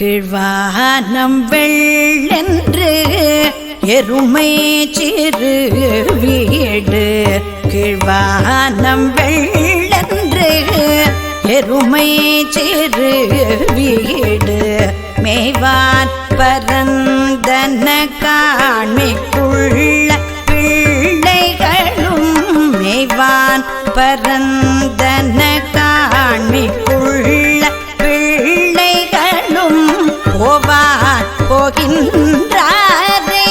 கிழ்வானம் வெள்ளென்று எருமை சிறு வீடு. கிழ்வானம் வெள்ளென்று எருமை சிறு வீடு. மேவான் பரந்தன காண்மிக்குள்ள பிள்ளைகளும் மேவான் பரந்தன போகின்றாரே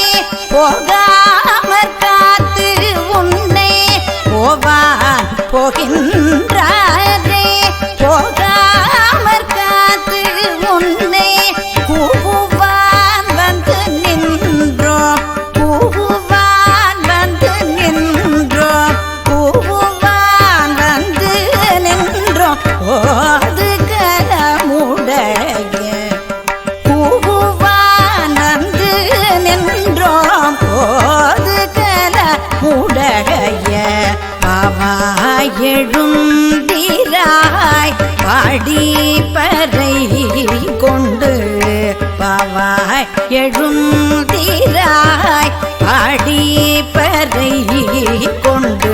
போகாமற் காத்து உன்னை போவான் போகின்ற அழகைய உடைய பாவாயெழுந்திராய் பாடி பறை கொண்டு பாவாய் எழுந்திராய் பாடி பறை கொண்டு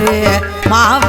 மாவ